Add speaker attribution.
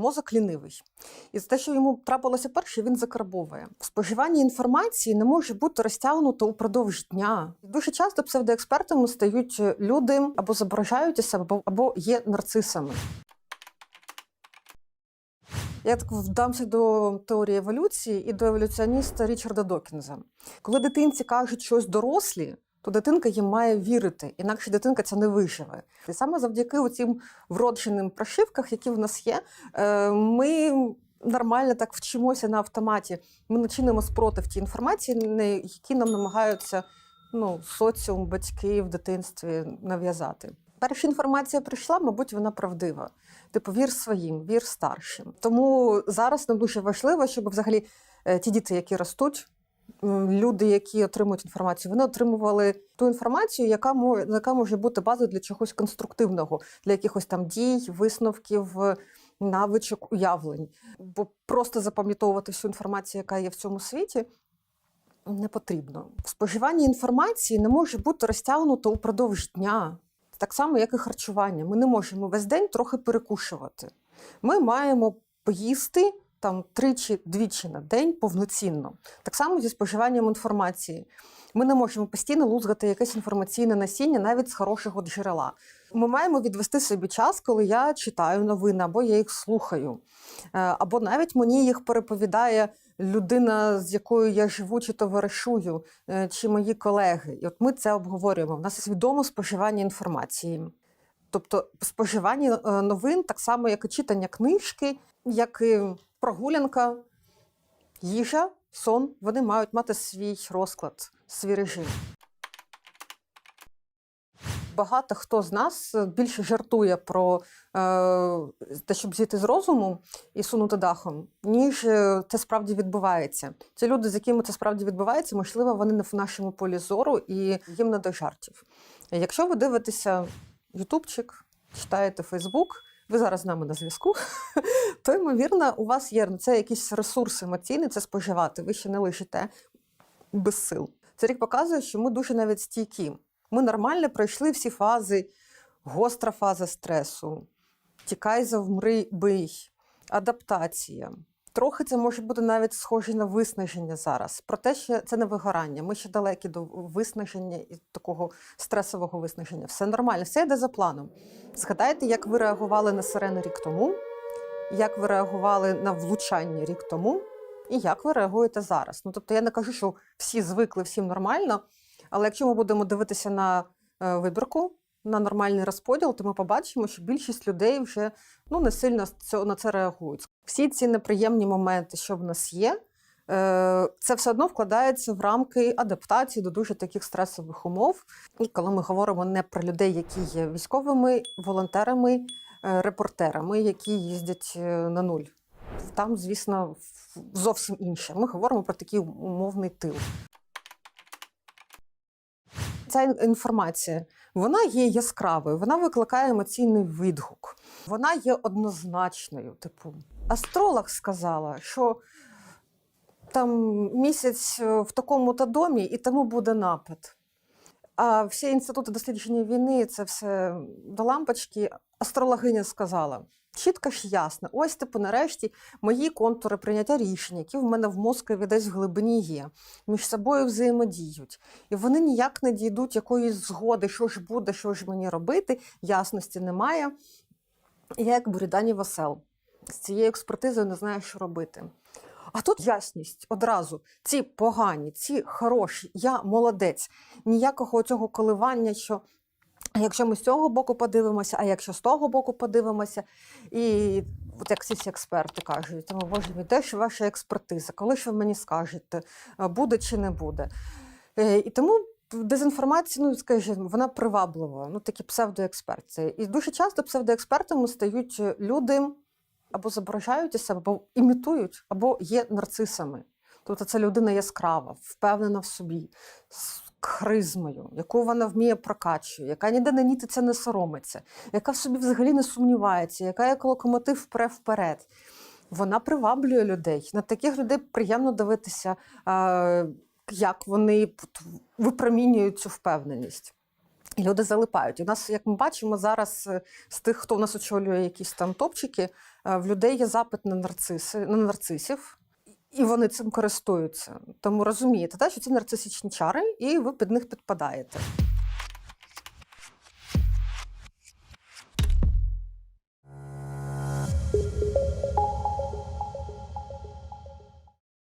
Speaker 1: Мозок лінивий. І за те, що йому трапилося перше, він закарбовує. Споживання інформації не може бути розтягнуто упродовж дня. Дуже часто псевдоекспертами стають люди або зображають себе, або є нарцисами. Я так вдамся до теорії еволюції і до еволюціоніста Річарда Докінза. Коли дитинці кажуть щось дорослі, то дитинка їм має вірити, інакше дитинка це не виживе. І саме завдяки цим вродженим прошивках, які в нас є, е, ми нормально так вчимося на автоматі. Ми не чинимо спротив тій інформації, які нам намагаються ну, соціум, батьки в дитинстві нав'язати. Перша інформація прийшла, мабуть, вона правдива. Типу, вір своїм, вір старшим. Тому зараз нам дуже важливо, щоб взагалі е, ті діти, які ростуть, люди, які отримують інформацію, вони отримували ту інформацію, яка може, яка може бути базою для чогось конструктивного, для якихось там дій, висновків, навичок, уявлень. Бо просто запам'ятовувати всю інформацію, яка є в цьому світі. Не потрібно. Споживання інформації не може бути розтягнуто упродовж дня, так само, як і харчування. Ми не можемо весь день трохи перекушувати. Ми маємо поїсти там тричі, двічі на день повноцінно. Так само зі споживанням інформації. Ми не можемо постійно лузгати якесь інформаційне насіння навіть з хорошого джерела. Ми маємо відвести собі час, коли я читаю новини, або я їх слухаю, Е, або навіть мені їх переповідає людина, з якою я живу чи товаришую, е, чи мої колеги. І от ми це обговорюємо. У нас є свідоме споживання інформації. Тобто споживання е, новин, так само, як і читання книжки, як і прогулянка, їжа, сон, вони мають мати свій розклад, свій режим. Багато хто з нас більше жартує про е, те, щоб зійти з розуму і сунути дахом, ніж е, це справді відбувається. Ті люди, з якими це справді відбувається, можливо, вони не в нашому полі зору і їм не до жартів. Якщо ви дивитеся Ютубчик, читаєте Фейсбук, ви зараз з нами на зв'язку, то ймовірно, у вас є на це якийсь ресурс емоційний, це споживати. Ви ще не лишите без сил. Це рік показує, що ми дуже навіть стійкі. Ми нормально пройшли всі фази, гостра фаза стресу, тікай, завмри, бий, адаптація. Трохи це може бути навіть схоже на виснаження зараз. Проте, що це не вигорання. Ми ще далекі до виснаження і такого стресового виснаження. Все нормально, все йде за планом. Згадайте, як ви реагували на сирени рік тому, як ви реагували на влучання рік тому, і як ви реагуєте зараз. Ну тобто я не кажу, що всі звикли, всім нормально. Але якщо ми будемо дивитися на е, вибірку, на нормальний розподіл, то ми побачимо, що більшість людей вже ну, не сильно на це реагують. Всі ці неприємні моменти, що в нас є, е, це все одно вкладається в рамки адаптації до дуже таких стресових умов. І коли ми говоримо не про людей, які є військовими, волонтерами, е, репортерами, які їздять е, на нуль. Там, звісно, зовсім інше. Ми говоримо про такий умовний тил ця інформація вона є яскравою, вона викликає емоційний відгук. Вона є однозначною. Типу, астролог сказала, що там місяць е, в такому-то домі, і тому буде напад. А всі інститути дослідження війни це все до лампочки. Астрологиня сказала. Чітко ж ясно, ось типу, нарешті мої контури прийняття рішень, які в мене в мозкові десь в глибині є, між собою взаємодіють. І вони ніяк не дійдуть якоїсь згоди, що ж буде, що ж мені робити, ясності немає. Я як Бурідані Васел з цією експертизою не знаю, що робити. А тут ясність одразу. Ці погані, ці хороші, я молодець. Ніякого цього коливання, що якщо ми з цього боку подивимося, а якщо з того боку подивимося, і от як всі експерти кажуть, тому боже де ж ваша експертиза? Коли ж ви мені скажете, е, буде чи не буде? Е, І тому дезінформація, ну скажімо, вона приваблива, ну такі псевдоексперти. І дуже часто псевдоекспертами стають люди або зображають себе, або імітують, або є нарцисами. Тобто це людина яскрава, впевнена в собі, з харизмою, яку вона вміє прокачує, яка ніде не нітиться, не соромиться, яка в собі взагалі не сумнівається, яка як локомотив впре вперед. Вона приваблює людей. На таких людей приємно дивитися, як вони випромінюють цю впевненість. Люди залипають. У нас, як ми бачимо, зараз е, з тих, хто в нас очолює якісь там топчики, е, в людей є запит на нарциси, на нарцисів, і вони цим користуються. Тому розумієте, так, що це нарцисичні чари, і ви під них підпадаєте.